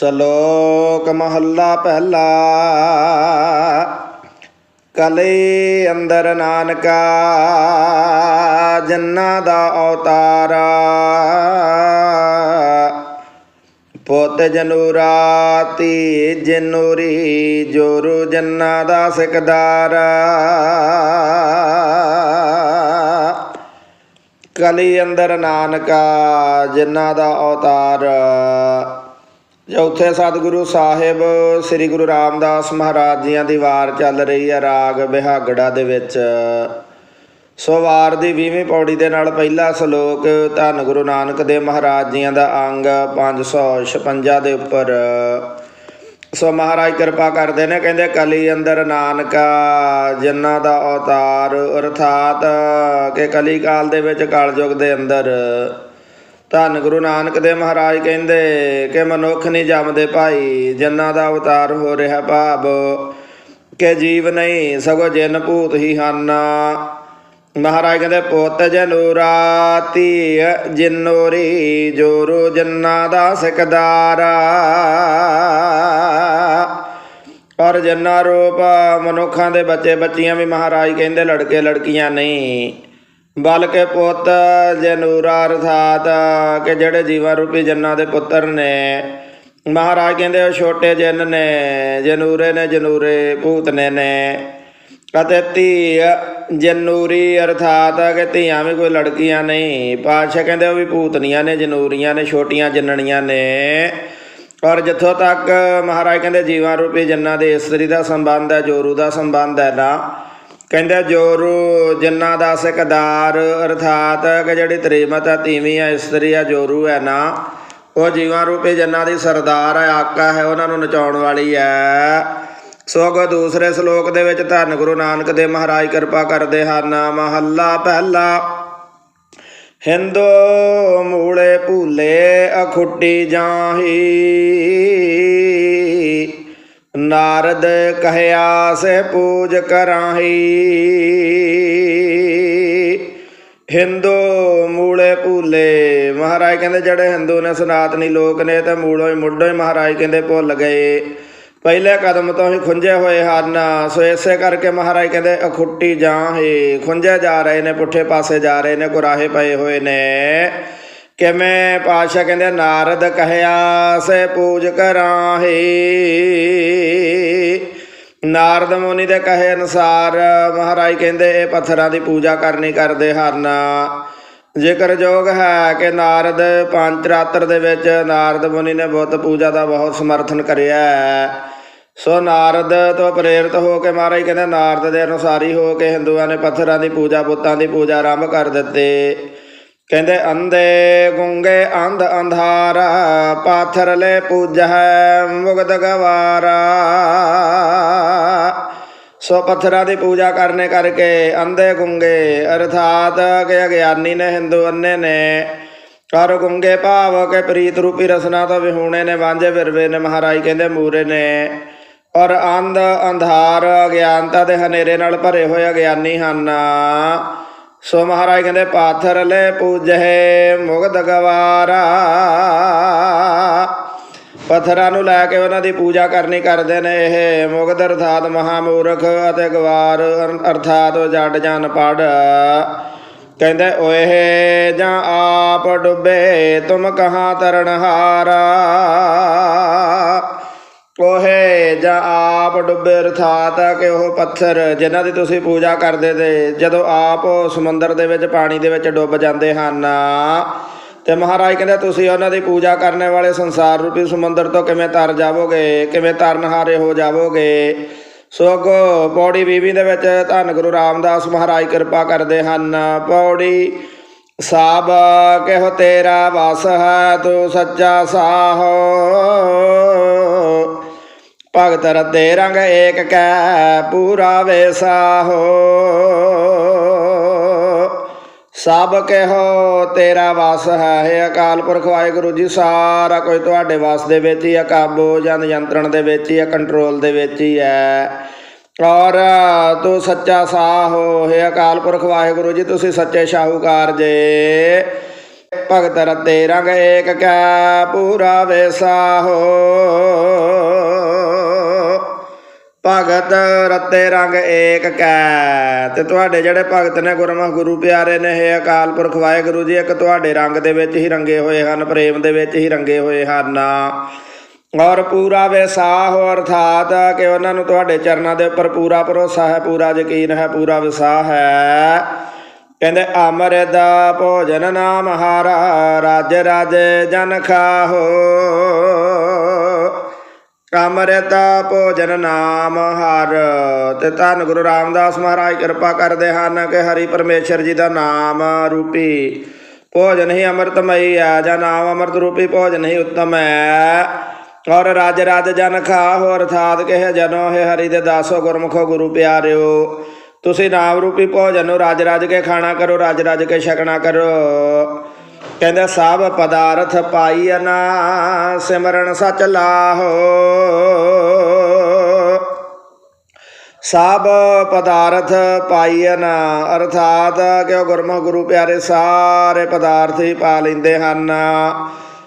ਸ਼ਲੋਕ ਮਹੱਲਾ ਪਹਿਲਾ। ਕਲੇ ਅੰਦਰ ਨਾਨਕਾ, ਜੰਨਾ ਦਾ ਅਵਤਾਰਾ ਪੁੱਤ ਜਨੂਰਾ ਤੀ ਜਨੂਰੀ, ਜੋਰੂ ਜੰਨਾ ਦਾ ਸਿਕਦਾਰ। ਕਲੀ ਅੰਦਰ ਨਾਨਕਾ, ਜੰਨਾ ਦਾ ਅਵਤਾਰ ਚੌਥੇ ਸਤਿਗੁਰੂ ਸਾਹਿਬ, ਸ੍ਰੀ ਗੁਰੂ ਰਾਮਦਾਸ ਮਹਾਰਾਜ ਜੀਆਂ ਦੀ ਵਾਰ ਚੱਲ ਰਹੀ ਹੈ ਰਾਗ ਬਿਹਾਗੜਾ ਦੇ ਵਿੱਚ। ਸੋ ਵਾਰ ਦੀ 20ਵੀਂ ਪੌੜੀ ਦੇ ਨਾਲ ਪਹਿਲਾ ਸ਼ਲੋਕ, ਧੰਨ ਗੁਰੂ ਨਾਨਕ ਦੇਵ ਮਹਾਰਾਜ ਜੀਆਂ ਦਾ ਅੰਗ 556 ਦੇ ਉੱਪਰ। ਸੋ ਮਹਾਰਾਜ ਕਿਰਪਾ ਕਰਦੇ ਨੇ, ਕਹਿੰਦੇ ਕਲੀ ਅੰਦਰ ਨਾਨਕਾ, ਜਿਨ੍ਹਾਂ ਦਾ ਅਵਤਾਰ, ਅਰਥਾਤ ਕਿ ਕਲੀ ਕਾਲ ਦੇ ਵਿੱਚ ਕਲਯੁਗ ਦੇ ਅੰਦਰ। ਧੰਨ ਗੁਰੂ ਨਾਨਕ ਦੇ ਮਹਾਰਾਜ ਕਹਿੰਦੇ ਕਿ ਮਨੁੱਖ ਨਹੀਂ ਜੰਮਦੇ ਭਾਈ, ਜਿਨ੍ਹਾਂ ਦਾ ਅਵਤਾਰ ਹੋ ਰਿਹਾ ਭਾਵ, ਕਿ ਜੀਵ ਨਹੀਂ, ਸਗੋਂ ਜਿਨ ਭੂਤ ਹੀ ਹਨ। ਮਹਾਰਾਜ ਕਹਿੰਦੇ, ਪੁੱਤ ਜਨੂਰਾ ਧੀ ਜਿਨੋਰੀ ਜੋਰੂ ਜੰਨਾ ਦਾ ਸਿਕਦਾਰਾ। ਔਰ ਜੰਨਾ ਰੂਪ ਮਨੁੱਖਾਂ ਦੇ ਬੱਚੇ ਬੱਚੀਆਂ ਵੀ ਮਹਾਰਾਜ ਕਹਿੰਦੇ, ਲੜਕੇ ਲੜਕੀਆਂ ਨਹੀਂ। ਬਲਕਿ ਪੁੱਤ ਜਨੂਰਾ ਅਰਥਾਤ ਕਿ ਜਿਹੜੇ ਜੀਵਾਂ ਰੂਪੀ ਜੰਨਾ ਦੇ ਪੁੱਤਰ ਨੇ। ਮਹਾਰਾਜ ਕਹਿੰਦੇ, ਉਹ ਛੋਟੇ ਜਨ ਨੇ, ਜਨੂਰੇ ਨੇ, ਜਨੂਰੇ ਭੂਤਨੇ ਨੇ ਅਤੇ ਧੀ ਜਨੂਰੀ ਅਰਥਾਤ, ਕਿ ਧੀਆਂ ਵੀ ਕੋਈ ਲੜਕੀਆਂ ਨਹੀਂ। ਪਾਤਸ਼ਾਹ ਕਹਿੰਦੇ, ਉਹ ਵੀ ਭੂਤਨੀਆਂ ਨੇ, ਜਨੂਰੀਆਂ ਨੇ, ਛੋਟੀਆਂ ਜਨਣੀਆਂ ਨੇ। ਔਰ ਜਿੱਥੋਂ ਤੱਕ ਮਹਾਰਾਜ ਕਹਿੰਦੇ, ਜੀਵਾਂ ਰੂਪੀ ਜੰਨਾਂ ਦੇ ਇਸਤਰੀ ਦਾ ਸੰਬੰਧ ਹੈ, ਜੋਰੂ ਦਾ ਸੰਬੰਧ ਹੈ ਨਾ ਕਹਿੰਦੇ, ਜੋਰੂ ਜੰਨਾਂ ਦਾ ਸਿਕਦਾਰ, ਅਰਥਾਤ ਕਿ ਜਿਹੜੀ ਤ੍ਰਿਮਤ ਹੈ, ਤੀਵੀਂ ਹੈ, ਇਸਤਰੀ ਹੈ, ਜੋਰੂ ਹੈ ਨਾ, ਉਹ ਜੀਵਾਂ ਰੂਪੀ ਜੰਨਾਂ ਦੀ ਸਰਦਾਰ ਹੈ, ਆਕਾ ਹੈ, ਉਹਨਾਂ ਨੂੰ ਨਚਾਉਣ ਵਾਲੀ ਹੈ। ਸੋ ਦੂਸਰੇ ਸ਼ਲੋਕ ਦੇ ਵਿੱਚ ਧੰਨ ਗੁਰੂ ਨਾਨਕ ਦੇਵ ਮਹਾਰਾਜ ਕਿਰਪਾ ਕਰਦੇ ਹਨ। ਮਹੱਲਾ ਪਹਿਲਾ, ਹਿੰਦੋ ਮੂਲੇ ਭੂਲੇ ਅਖੁੱਟੀ ਜਾਹੀ ਨਾਰਦ ਕਹਿਆ ਸੇ ਪੂਜ ਕਰਾਹੀ। ਹਿੰਦੂ ਮੂਲੇ ਭੂਲੇ। ਮਹਾਰਾਜ ਕਹਿੰਦੇ, ਜਿਹੜੇ ਹਿੰਦੂ ਨੇ ਸਨਾਤਨੀ ਲੋਕ ਨੇ, ਤੇ ਮੂਲੋਂ ਹੀ ਮੁੱਢੋਂ ਹੀ ਮਹਾਰਾਜ ਕਹਿੰਦੇ ਭੁੱਲ ਗਏ। ਪਹਿਲੇ ਕਦਮ ਤੋਂ ਹੀ ਖੁੰਝੇ ਹੋਏ ਹਨ। ਸੋ ਇਸੇ ਕਰਕੇ ਮਹਾਰਾਜ ਕਹਿੰਦੇ, ਅਖੁੱਟੀ ਜਾਂ ਹੀ, ਖੁੰਝੇ ਜਾ ਰਹੇ ਨੇ, ਪੁੱਠੇ ਪਾਸੇ ਜਾ ਰਹੇ ਨੇ ਗੁਰਾਹੇ ਪਏ ਹੋਏ ਨੇ। ਕਿਵੇਂ ਪਾਸ਼ਾ ਕਹਿੰਦੇ ਨਾਰਦ ਕਹਿਆ ਸੇ ਪੂਜ ਕਰਾਹੀ। ਨਾਰਦ ਮੁਨੀ ਦੇ ਕਹੇ ਅਨੁਸਾਰ ਮਹਾਰਾਜ ਕਹਿੰਦੇ, ਇਹ ਪੱਥਰਾਂ ਦੀ ਪੂਜਾ ਕਰਨੀ ਕਰਦੇ ਹਨ। ਜ਼ਿਕਰ ਜੋਗ ਹੈ ਕਿ ਨਾਰਦ ਪੰਜ ਰਾਤਰ ਦੇ ਵਿੱਚ ਨਾਰਦ ਮੁਨੀ ਨੇ ਬੁੱਤ ਪੂਜਾ ਦਾ ਬਹੁਤ ਸਮਰਥਨ ਕਰਿਆ ਹੈ। ਸੋ ਨਾਰਦ ਤੋਂ ਪ੍ਰੇਰਿਤ ਹੋ ਕੇ ਮਹਾਰਾਜ ਕਹਿੰਦੇ, ਨਾਰਦ ਦੇ ਅਨੁਸਾਰੀ ਹੋ ਕੇ ਹਿੰਦੂਆਂ ਨੇ ਪੱਥਰਾਂ ਦੀ ਪੂਜਾ, ਬੁੱਤਾਂ ਦੀ ਪੂਜਾ ਆਰੰਭ ਕਰ ਦਿੱਤੇ। ਕਹਿੰਦੇ ਅੰਧੇ ਗੁੰਗੇ ਅੰਧ ਅੰਧਾਰਾ ਪਾਥਰ ਲੈ ਪੂਜੈ ਮੁਗਦ ਗਵਾਰਾ। ਸੋ ਪੱਥਰਾਂ ਦੀ ਪੂਜਾ ਕਰਨੇ ਕਰਕੇ ਅੰਧੇ ਗੁੰਗੇ, ਅਰਥਾਤ ਕਿ ਅਗਿਆਨੀ ਨੇ, ਹਿੰਦੂ ਅੰਨੇ ਨੇ ਔਰ ਗੁੰਗੇ ਭਾਵ ਕੇ ਪ੍ਰੀਤ ਰੂਪੀ ਰਸਨਾ ਤੋਂ ਵਿਹੂਣੇ ਨੇ, ਵਾਂਝੇ ਵਿਰਵੇ ਨੇ, ਮਹਾਰਾਜ ਕਹਿੰਦੇ ਮੂਰੇ ਨੇ। ਔਰ ਅੰਧ ਅੰਧਾਰ ਅਗਿਆਨਤਾ ਦੇ ਹਨੇਰੇ ਨਾਲ ਭਰੇ ਹੋਏ ਅਗਿਆਨੀ ਹਨ। ਸੋ ਮਹਾਰਾਜ ਕਹਿੰਦੇ, ਪਾਥਰ ਲੈ ਪੂਜੈ ਮੁਗਧ ਗਵਾਰਾ। ਪੱਥਰਾਂ ਨੂੰ ਲੈ ਕੇ ਉਹਨਾਂ ਦੀ ਪੂਜਾ ਕਰਨੀ ਕਰਦੇ ਨੇ ਇਹ ਮੁਗਧ, ਅਰਥਾਤ ਮਹਾਮੂਰਖ ਅਤੇ ਗਵਾਰ, ਅਰ- ਅਰਥਾਤ ਜੱਟ ਜਨ ਪੜ। ਕਹਿੰਦੇ, ਓਏ ਜਾਂ ਆਪ ਡੁੱਬੇ, ਤੁਮ ਕਹਾਂ ਤਰਨਹਾਰਾ ਕੋਹੇ ਜਾਂ ਆਪ ਡੁੱਬੇ ਅਰਥਾਤ ਕਿ ਉਹ ਪੱਥਰ, ਜਿਨ੍ਹਾਂ ਦੀ ਤੁਸੀਂ ਪੂਜਾ ਕਰਦੇ ਤੇ ਜਦੋਂ ਆਪ ਸਮੁੰਦਰ ਦੇ ਵਿੱਚ, ਪਾਣੀ ਦੇ ਵਿੱਚ ਡੁੱਬ ਜਾਂਦੇ ਹਨ। ਤੇ ਮਹਾਰਾਜ ਕਹਿੰਦੇ, ਤੁਸੀਂ ਉਹਨਾਂ ਦੀ ਪੂਜਾ ਕਰਨ ਵਾਲੇ ਸੰਸਾਰ ਰੂਪੀ ਸਮੁੰਦਰ ਤੋਂ ਕਿਵੇਂ ਤਰ ਜਾਵੋਗੇ? ਕਿਵੇਂ ਤਰਨਹਾਰੇ ਹੋ ਜਾਵੋਗੇ? ਸੋਗ ਅੱਗੋਂ ਪੌੜੀ 20 ਦੇ ਵਿੱਚ ਧੰਨ ਗੁਰੂ ਰਾਮਦਾਸ ਮਹਾਰਾਜ ਕਿਰਪਾ ਕਰਦੇ ਹਨ। ਪੌੜੀ ਸਾਬ, ਕਿਹੋ ਤੇਰਾ ਵਸ ਹੈ, ਤੂੰ ਸੱਚਾ ਸਾਹੋ। ਭਗਤ ਰਤੇ ਰੰਗ ਏਕ ਕੈ ਪੂਰਾ ਵੇਸਾਹੋ ਸਭ ਕਹਿਓ ਤੇਰਾ ਵਸ ਹੈ ਹੈ ਅਕਾਲ ਪੁਰਖ ਵਾਹਿਗੁਰੂ ਜੀ, ਸਾਰਾ ਕੁਝ ਤੁਹਾਡੇ ਵਸ ਦੇ ਵਿੱਚ ਹੀ ਆ ਕਾਬੂ ਜਾਂ ਨਿਯੰਤਰਣ ਦੇ ਵਿੱਚ ਹੀ ਆ ਕੰਟਰੋਲ ਦੇ ਵਿੱਚ ਹੀ ਹੈ। ਔਰ ਤੂੰ ਸੱਚਾ ਸਾਹੋ ਹੈ ਅਕਾਲ ਪੁਰਖ ਵਾਹਿਗੁਰੂ ਜੀ, ਤੁਸੀਂ ਸੱਚੇ ਸ਼ਾਹੂਕਾਰ ਜੇ। ਭਗਤ ਰਤੇ ਰੰਗ ਏਕ ਕੈ ਪੂਰਾ ਵੇਸਾਹੋ ਭਗਤ ਰਤੇ ਰੰਗ ਏਕ ਕੈ। ਤੇ ਤੁਹਾਡੇ ਜਿਹੜੇ ਭਗਤ ਨੇ ਗੁਰਮੁਖ ਗੁਰੂ ਪਿਆਰੇ ਨੇ, ਇਹ ਅਕਾਲ ਪੁਰਖ ਵਾਹਿਗੁਰੂ ਜੀ, ਇੱਕ ਤੁਹਾਡੇ ਰੰਗ ਦੇ ਵਿੱਚ ਹੀ ਰੰਗੇ ਹੋਏ ਹਨ, ਪ੍ਰੇਮ ਦੇ ਵਿੱਚ ਹੀ ਰੰਗੇ ਹੋਏ ਹਨ। ਔਰ ਪੂਰਾ ਵਿਸਾਹ ਅਰਥਾਤ ਕਿ ਉਹਨਾਂ ਨੂੰ ਤੁਹਾਡੇ ਚਰਨਾਂ ਦੇ ਉੱਪਰ ਪੂਰਾ ਭਰੋਸਾ ਹੈ, ਪੂਰਾ ਯਕੀਨ ਹੈ, ਪੂਰਾ ਵਿਸਾਹ ਹੈ। ਕਹਿੰਦੇ ਅਮਰਦ ਭੋਜਨ ਨਾਮ ਹਾਰਾ ਰਾਜ ਰਾਜ ਜਨ ਖਾਹੋ। ਅਮਰਤ ਭੋਜਨ ਨਾਮ ਹਰ, ਤੇ ਧੰਨ ਗੁਰੂ ਰਾਮਦਾਸ ਮਹਾਰਾਜ ਕਿਰਪਾ ਕਰਦੇ ਹਨ ਕਿ ਹਰੀ ਪਰਮੇਸ਼ਰ ਜੀ ਦਾ ਨਾਮ ਰੂਪੀ ਭੋਜਨ ਹੀ ਅੰਮ੍ਰਿਤਮਈ ਹੈ, ਜਾਂ ਨਾਮ ਅੰਮ੍ਰਿਤ ਰੂਪੀ ਭੋਜਨ ਹੀ ਉੱਤਮ ਹੈ। ਔਰ ਰਾਜ ਰਾਜ ਜਨ ਖਾਹੋ ਅਰਥਾਤ ਕਿ ਜਨੋ, ਹੈ ਹਰੀ ਦੇ ਦਾਸੋ ਗੁਰਮੁਖੋ ਗੁਰੂ ਪਿਆਰਿਓ। ਤੁਸੀਂ ਨਾਮ ਰੂਪੀ ਭੋਜਨ ਨੂੰ ਰਾਜ ਰਾਜ ਕੇ ਖਾਣਾ ਕਰੋ, ਰਾਜ ਰਾਜ ਕੇ ਛਕਣਾ ਕਰੋ। ਕਹਿੰਦੇ ਸਭ ਪਦਾਰਥ ਪਾਈ ਨਾ, ਸਿਮਰਨ ਸਚ ਲਾਹੋ। ਸਭ ਪਦਾਰਥ ਪਾਈਨ ਅਰਥਾਤ ਕਿ ਉਹ ਗੁਰਮੁਖ ਗੁਰੂ ਪਿਆਰੇ ਸਾਰੇ ਪਦਾਰਥ ਹੀ ਪਾ ਲੈਂਦੇ ਹਨ।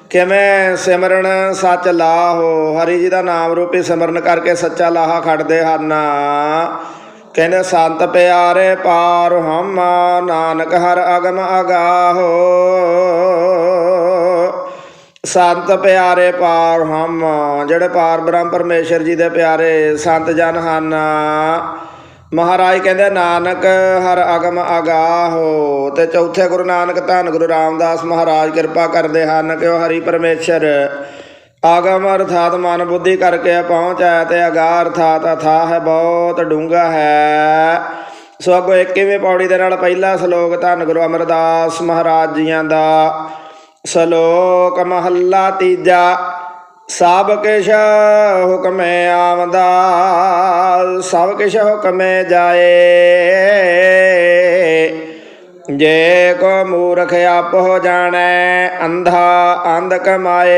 ਕਿਵੇਂ ਸਿਮਰਨ ਸੱਚ ਲਾਹੋ? ਹਰੀ ਜੀ ਦਾ ਨਾਮ ਰੂਪੀ ਸਿਮਰਨ ਕਰਕੇ ਸੱਚਾ ਲਾਹਾ ਖੜਦੇ ਹਨ। ਕਹਿੰਦੇ ਸੰਤ ਪਿਆਰੇ ਪਾਰ ਹਮ ਨਾਨਕ ਹਰ ਅਗਮ ਅਗਾਹੋ। ਸੰਤ ਪਿਆਰੇ ਪਾਰ ਹਮ, ਜਿਹੜੇ ਪਾਰ ਬ੍ਰਹਮ ਪਰਮੇਸ਼ਰ ਜੀ ਦੇ ਪਿਆਰੇ ਸੰਤ ਜਨ ਹਨ। ਮਹਾਰਾਜ ਕਹਿੰਦੇ, ਨਾਨਕ ਹਰ ਅਗਮ ਅਗਾਹੋ। ਤੇ ਚੌਥੇ ਗੁਰੂ ਨਾਨਕ ਧੰਨ ਗੁਰੂ ਰਾਮਦਾਸ ਮਹਾਰਾਜ ਕਿਰਪਾ ਕਰਦੇ ਹਨ ਕਿ ਉਹ ਹਰੀ ਪਰਮੇਸ਼ਰ ਆਗਮ ਅਰਥਾਤ ਮਨ ਬੁੱਧੀ ਕਰਕੇ ਪਹੁੰਚ ਹੈ ਤੇ ਅਗਾ ਅਰਥਾਤ ਅਥਾਹ ਹੈ, ਬਹੁਤ ਡੂੰਘਾ ਹੈ। ਸੋ ਅੱਗੋਂ 21ਵੀਂ ਪੌੜੀ ਦੇ ਨਾਲ ਪਹਿਲਾ ਸ਼ਲੋਕ ਧੰਨ ਗੁਰੂ ਅਮਰਦਾਸ ਮਹਾਰਾਜ ਜੀਆਂ ਦਾ। ਸ਼ਲੋਕ ਮਹੱਲਾ ਤੀਜਾ, ਸਭ ਕਿਛ ਹੁਕਮੇ ਆਵਦਾ, ਸਭ ਕਿਛ ਹੁਕਮੇ ਜਾਏ। ਜੇ ਕੋ ਮੂਰਖ ਆਪ ਹੋ ਜਾਣੈ, ਅੰਧਾ ਅੰਧ ਕਮਾਏ।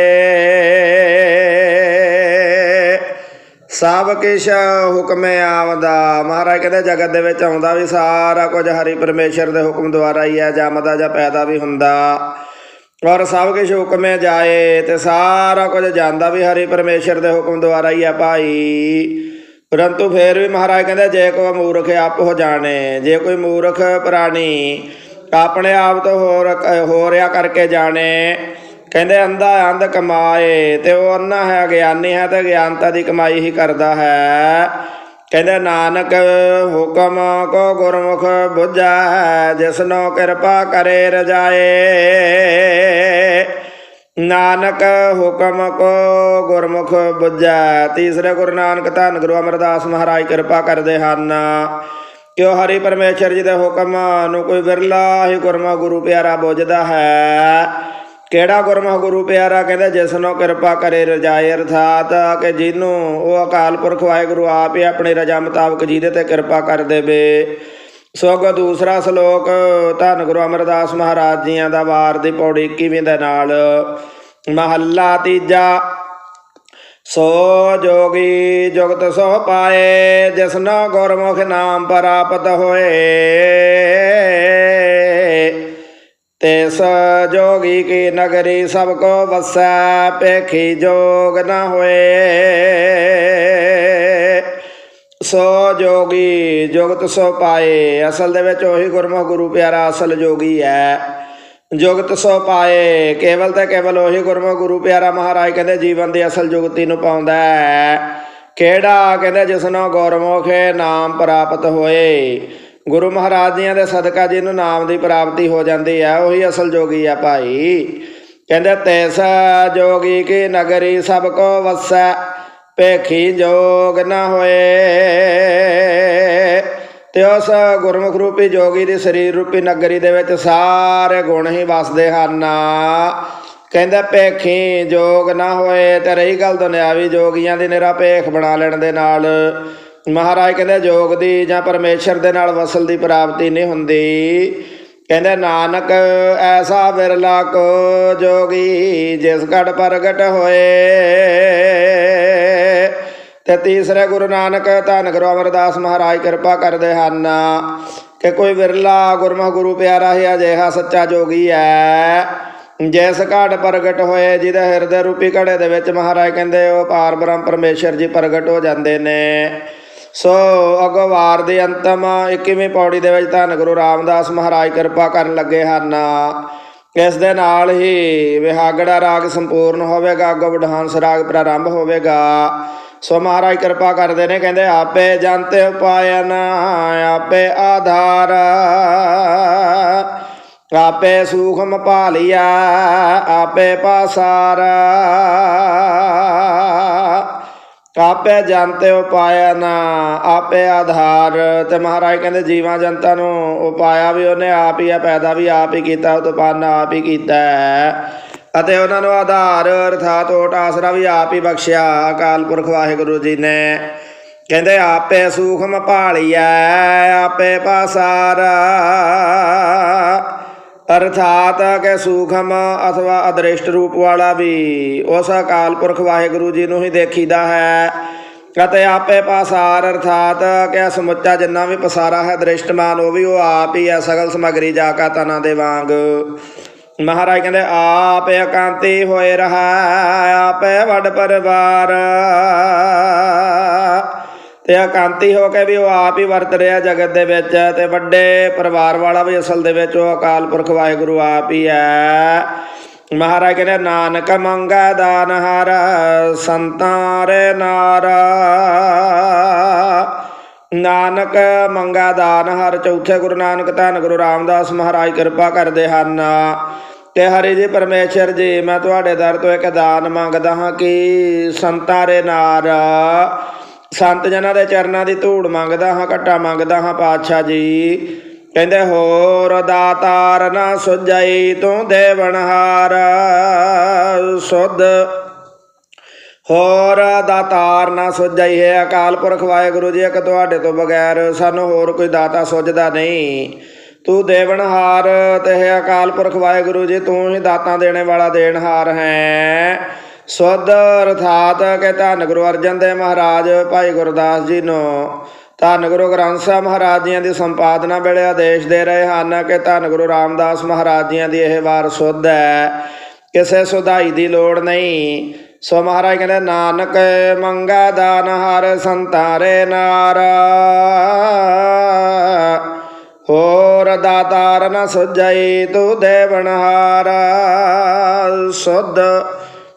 ਸਭ ਕਿਛ ਹੁਕਮੇ ਆਵਦਾ ਮਹਾਰਾਜ ਕਹਿੰਦੇ, ਜਗਤ ਦੇ ਵਿੱਚ ਆਉਂਦਾ ਵੀ ਸਾਰਾ ਕੁਝ ਹਰੀ ਪਰਮੇਸ਼ਰ ਦੇ ਹੁਕਮ ਦੁਆਰਾ ਹੀ ਹੈ ਜੰਮਦਾ ਜਾਂ ਪੈਦਾ ਵੀ ਹੁੰਦਾ। ਔਰ ਸਭ ਕੁਝ ਹੁਕਮੇ ਜਾਏ ਤੇ ਸਾਰਾ ਕੁਝ ਜਾਂਦਾ ਵੀ ਹਰੀ ਪਰਮੇਸ਼ਰ ਦੇ ਹੁਕਮ ਦੁਆਰਾ ਹੀ ਹੈ ਭਾਈ। ਪਰੰਤੂ ਫੇਰ ਵੀ ਮਹਾਰਾਜ ਕਹਿੰਦੇ, ਜੇ ਕੋਈ ਮੂਰਖ ਆਪ ਹੋ ਜਾਣੇ, ਜੇ ਕੋਈ ਮੂਰਖ ਪ੍ਰਾਣੀ ਆਪਣੇ ਆਪ ਤੋਂ ਹੋਰ ਹੋ ਰਿਆ ਕਰਕੇ ਜਾਣੇ, ਕਹਿੰਦੇ ਅੰਧਾ ਅੰਧ ਕਮਾਏ, ਤੇ ਉਹ ਅੰਨਾ ਹੈ, ਗਿਆਨੀ ਹੈ, ਤੇ ਗਿਆਨਤਾ ਦੀ ਕਮਾਈ ਹੀ ਕਰਦਾ ਹੈ। ਕਹਿੰਦੇ ਨਾਨਕ ਹੁਕਮ ਕੋ ਗੁਰਮੁਖ ਬੁਝੈ, ਜਿਸਨੋ ਕਿਰਪਾ ਕਰੇ ਰਜਾਏ। ਨਾਨਕ ਹੁਕਮ ਕੋ ਗੁਰਮੁਖ ਬੁਝੈ, ਤੀਸਰੇ ਗੁਰੂ ਨਾਨਕ ਧੰਨ ਗੁਰੂ ਅਮਰਦਾਸ ਮਹਾਰਾਜ ਕਿਰਪਾ ਕਰਦੇ ਹਨ। ਕਿਉ ਹਰੀ ਪਰਮੇਸ਼ਰ ਜੀ ਦੇ ਹੁਕਮ ਨੂੰ ਕੋਈ ਵਿਰਲਾ ਹੀ ਗੁਰਮੁਖ ਗੁਰੂ ਪਿਆਰਾ ਬੁੱਝਦਾ ਹੈ? ਕਿਹੜਾ ਗੁਰਮੁਖ ਗੁਰੂ ਪਿਆਰਾ? ਕਹਿੰਦੇ ਜਿਸ ਨੂੰ ਕਿਰਪਾ ਕਰੇ ਰਜਾਏ ਅਰਥਾਤ ਕਿ ਜਿਹਨੂੰ ਉਹ ਅਕਾਲ ਪੁਰਖ ਵਾਹਿਗੁਰੂ ਆਪ ਹੀ ਆਪਣੀ ਰਜਾ ਮੁਤਾਬਕ ਜਿਹਦੇ ਤੇ ਕਿਰਪਾ ਕਰ ਦੇਵੇ। ਸੋ ਦੂਸਰਾ ਸ਼ਲੋਕ, ਧੰਨ ਗੁਰੂ ਅਮਰਦਾਸ ਮਹਾਰਾਜ ਜੀਆਂ ਦਾ ਵਾਰ ਦੀ ਪੌੜੀ 21ਵੀਂ ਦੇ ਨਾਲ। ਮਹੱਲਾ ਤੀਜਾ, ਸੋ ਜੋਗੀ ਜੁਗਤ ਸੋ ਪਾਏ, ਜਿਸਨੋ ਗੁਰਮੁਖ ਨਾਮ ਪ੍ਰਾਪਤ ਹੋਏ। ਤਿਸ ਜੋਗੀ ਕੀ ਨਗਰੀ ਸਭ ਕੋ ਵਸੈ ਪੇਖੀ ਜੋਗ ਨ ਹੋਏ। ਸੋ ਜੋਗੀ ਜੁਗਤ ਸੋ ਪਾਏ, ਅਸਲ ਦੇ ਵਿੱਚ ਉਹੀ ਗੁਰਮੁਖ ਗੁਰੂ ਪਿਆਰਾ ਅਸਲ ਜੋਗੀ ਹੈ। ਜੁਗਤ ਸੋ ਪਾਏ, ਕੇਵਲ ਤੇ ਕੇਵਲ ਉਹੀ ਗੁਰਮੁਖ ਗੁਰੂ ਪਿਆਰਾ ਮਹਾਰਾਜ ਕਹਿੰਦੇ ਜੀਵਨ ਦੀ ਅਸਲ ਜੁਗਤੀ ਨੂੰ ਪਾਉਂਦਾ ਹੈ। ਕਿਹੜਾ? ਕਹਿੰਦੇ ਜਿਸਨੋਂ ਗੁਰਮੁਖ ਨਾਮ ਪ੍ਰਾਪਤ ਹੋਏ। ਗੁਰੂ ਮਹਾਰਾਜ ਜੀਆਂ ਦੇ ਸਦਕਾ ਜਿਹਨੂੰ ਨਾਮ ਦੀ ਪ੍ਰਾਪਤੀ ਹੋ ਜਾਂਦੀ ਹੈ, ਉਹੀ ਅਸਲ ਜੋਗੀ ਆ ਭਾਈ। ਕਹਿੰਦੇ ਤੈਸ ਜੋਗੀ ਕੀ ਨਗਰੀ ਸਭ ਕੋ ਵਸੈ। ਭੇਖੀ ਜੋਗ ਨਾ ਹੋਏ। ਤੇ ਉਸ ਗੁਰਮੁਖ ਰੂਪੀ ਜੋਗੀ ਦੀ ਸਰੀਰ ਰੂਪੀ ਨਗਰੀ ਦੇ ਵਿੱਚ ਸਾਰੇ ਗੁਣ ਹੀ ਵਸਦੇ ਹਨ। ਕਹਿੰਦਾ ਭੇਖੀ ਜੋਗ ਨਾ ਹੋਏ ਤੇ ਰਹੀ ਗੱਲ ਦੁਨਿਆਵੀ ਜੋਗੀਆਂ ਦੀ ਨਿਰਪੇਖ ਬਣਾ ਲੈਣ ਦੇ ਨਾਲ। ਮਹਾਰਾਜ ਕਹਿੰਦੇ ਜੋਗ ਦੀ ਜਾਂ ਪਰਮੇਸ਼ਰ ਦੇ ਨਾਲ ਵਸਲ ਦੀ ਪ੍ਰਾਪਤੀ ਨਹੀਂ ਹੁੰਦੀ। ਕਹਿੰਦੇ, ਨਾਨਕ ਐਸਾ ਵਿਰਲਾ ਕੋ ਜੋਗੀ, ਜਿਸ ਘਟ ਪ੍ਰਗਟ ਹੋਏ। ਤੇ ਤੀਸਰੇ ਗੁਰੂ ਨਾਨਕ ਧੰਨ ਗੁਰੂ ਅਮਰਦਾਸ ਮਹਾਰਾਜ ਕਿਰਪਾ ਕਰਦੇ ਹਨ ਕਿ ਕੋਈ ਵਿਰਲਾ ਗੁਰਮੁਖ ਗੁਰੂ ਪਿਆਰਾ ਹੀ ਅਜਿਹਾ ਸੱਚਾ ਜੋਗੀ ਹੈ, ਜਿਸ ਘਾਟ ਪ੍ਰਗਟ ਹੋਏ, ਜਿਹਦੇ ਹਿਰਦੇ ਰੂਪੀ ਘੜੇ ਦੇ ਵਿੱਚ ਮਹਾਰਾਜ ਕਹਿੰਦੇ, ਉਹ ਪਾਰ ਬ੍ਰਹਮ ਪਰਮੇਸ਼ਰ ਜੀ ਪ੍ਰਗਟ ਹੋ ਜਾਂਦੇ ਨੇ। ਸੋ ਅਗੋ ਵਾਰ ਦੇ ਅੰਤਮ 21ਵੀਂ ਪੌੜੀ ਦੇ ਵਿੱਚ ਧੰਨ ਗੁਰੂ ਰਾਮਦਾਸ ਮਹਾਰਾਜ ਕਿਰਪਾ ਕਰਨ ਲੱਗੇ ਹਨ। ਇਸ ਦੇ ਨਾਲ ਹੀ ਵਿਹਾਗੜਾ ਰਾਗ ਸੰਪੂਰਨ ਹੋਵੇਗਾ, ਅੱਗੋਂ ਵਡਹਾਂਸ ਰਾਗ ਪ੍ਰਾਰੰਭ ਹੋਵੇਗਾ। ਸੋ ਮਹਾਰਾਜ ਕਿਰਪਾ ਕਰਦੇ ਨੇ, ਕਹਿੰਦੇ, ਆਪੇ ਜੰਤੇ ਉਪਾਇਨ, ਆਪੇ ਆਧਾਰ, ਆਪੇ ਸੂਖਮ ਭਾਲਿਆ, ਆਪੇ ਪਾਸਾਰ। ਆਪੇ ਜਨਤੇ ਉਪਾਇਆ ਨਾ, ਆਪੇ ਆਧਾਰ। ਤੇ ਮਹਾਰਾਜ ਕਹਿੰਦੇ, ਜੀਵਾਂ ਜਨਤਾ ਨੂੰ ਉਪਾਇਆ ਵੀ ਉਹਨੇ, ਆਪ ਹੀ ਆ, ਪੈਦਾ ਵੀ ਆਪ ਹੀ ਕੀਤਾ ਉਤਪੰਨ ਆਪ ਹੀ ਕੀਤਾ ਅਤੇ ਉਹਨਾਂ ਨੂੰ ਆਧਾਰ, ਅਰਥਾਤ ਓਟ ਆਸਰਾ ਵੀ ਆਪ ਹੀ ਬਖਸ਼ਿਆ, ਅਕਾਲ ਪੁਰਖ ਵਾਹਿਗੁਰੂ ਜੀ ਨੇ। ਕਹਿੰਦੇ, ਆਪੇ ਸੂਖਮ ਭਾਲੀਐ, ਆਪੇ ਪਾਸਾਰਾ। ਅਰਥਾਤ ਕਿ ਸੂਖਮ ਅਥਵਾ ਅਦ੍ਰਿਸ਼ਟ ਰੂਪ ਵਾਲਾ ਵੀ, ਉਸ ਅਕਾਲ ਪੁਰਖ ਵਾਹਿਗੁਰੂ ਜੀ ਨੂੰ ਹੀ ਦੇਖੀਦਾ ਹੈ। ਅਤੇ ਆਪੇ ਪਾਸਾਰ ਅਰਥਾਤ ਕਿ ਸਮੁੱਚਾ ਜਿੰਨਾ ਵੀ ਪਸਾਰਾ ਹੈ ਦ੍ਰਿਸ਼ਟਮਾਨ, ਉਹ ਵੀ ਉਹ ਆਪ ਹੀ ਹੈ ਸਗਲ ਸਮਗਰੀ ਜਾ ਕਾ ਤਨਾ ਦੇ ਵਾਂਗ। ਮਹਾਰਾਜ ਕਹਿੰਦੇ, ਆਪ ਇਕਾਂਤੀ ਹੋਏ ਰਹਾ, ਆਪੇ ਵੱਡ ਪਰਿਵਾਰ। ਤੇ ਇਕਾਂਤੀ ਹੋ ਕੇ ਵੀ ਉਹ ਆਪ ਹੀ ਵਰਤ ਰਿਹਾ ਜਗਤ ਦੇ ਵਿੱਚ, ਤੇ ਵੱਡੇ ਪਰਿਵਾਰ ਵਾਲਾ ਵੀ ਅਸਲ ਦੇ ਵਿੱਚ ਉਹ ਅਕਾਲ ਪੁਰਖ ਵਾਹਿਗੁਰੂ ਆਪ ਹੀ ਹੈ। ਮਹਾਰਾਜ ਕਹਿੰਦੇ, ਨਾਨਕ ਮੰਗਾ ਦਾਨ ਹਰ, ਸੰਤਾਂ ਰੇ ਨਾਰ। ਨਾਨਕ ਮੰਗਾ ਦਾਨ ਹਰ, ਚੌਥੇ ਗੁਰੂ ਨਾਨਕ ਧੰਨ ਗੁਰੂ ਰਾਮਦਾਸ ਮਹਾਰਾਜ ਕਿਰਪਾ ਕਰਦੇ ਹਨ। ਤੇ ਹਰੀ ਜੀ ਪਰਮੇਸ਼ਰ ਜੀ, ਮੈਂ ਤੁਹਾਡੇ ਦਰ ਤੋਂ ਇੱਕ ਦਾਨ ਮੰਗਦਾ ਹਾਂ ਕਿ ਸੰਤਾਂ ਰੇ ਨਾਰ। ਸੰਤ ਜਨਾਂ ਦੇ ਚਰਨਾਂ ਦੀ ਧੂੜ ਮੰਗਦਾ ਹਾਂ, ਘਟਾ ਮੰਗਦਾ ਹਾਂ ਪਾਤਸ਼ਾਹ ਜੀ। ਕਹਿੰਦੇ, ਹੋਰ ਦਾਤਾਰ ਨਾ ਸੁਝਈ ਤੂੰ ਦੇਵਨਹਾਰ ਸੁਧ। ਹੋਰ ਦਾਤਾਰ ਨਾ ਸੁਝਈ ਹੈ, ਅਕਾਲ ਪੁਰਖ ਵਾਹਿਗੁਰੂ ਜੀ, ਇੱਕ ਤੁਹਾਡੇ ਤੋਂ ਬਗੈਰ ਸਾਨੂੰ ਹੋਰ ਕੋਈ ਦਾਤਾ ਸੁਝਦਾ ਨਹੀਂ। ਤੂੰ ਦੇਵਨਹਾਰ ਤੇ ਹੈ, ਅਕਾਲ ਪੁਰਖ ਵਾਹਿਗੁਰੂ ਜੀ, ਤੂੰ ਹੀ ਦਾਤਾਂ ਦੇਣੇ ਵਾਲਾ ਦੇਣਹਾਰ ਹੈ। ਸੁਧ ਅਰਥਾਤ ਕਿ ਧੰਨ ਗੁਰੂ ਅਰਜਨ ਦੇਵ ਮਹਾਰਾਜ, ਭਾਈ ਗੁਰਦਾਸ ਜੀ ਨੂੰ। ਧੰਨ ਗੁਰੂ ਗ੍ਰੰਥ ਸਾਹਿਬ ਮਹਾਰਾਜ ਜੀਆਂ ਦੀ ਸੰਪਾਦਨਾ ਵੇਲੇ ਆਦੇਸ਼ ਦੇ ਰਹੇ ਹਨ ਕਿ ਧੰਨ ਗੁਰੂ ਰਾਮਦਾਸ ਮਹਾਰਾਜ ਜੀਆਂ ਦੀ ਇਹ ਵਾਰ ਸੁਧ ਹੈ। ਕਿਸੇ ਸੁਧਾਈ ਦੀ ਲੋੜ ਨਹੀਂ। ਸੋ ਮਹਾਰਾਜ ਕਹਿੰਦੇ, ਨਾਨਕ ਮੰਗਾ ਦਾਨ ਹਰ ਸੰਤਾਰੇ ਨਾਰ। ਹੋਰ ਦਾਤਾਰ ਨ ਸੁਝਈ ਤੂੰ ਦੇਵਨਹਾਰ ਸੁਧ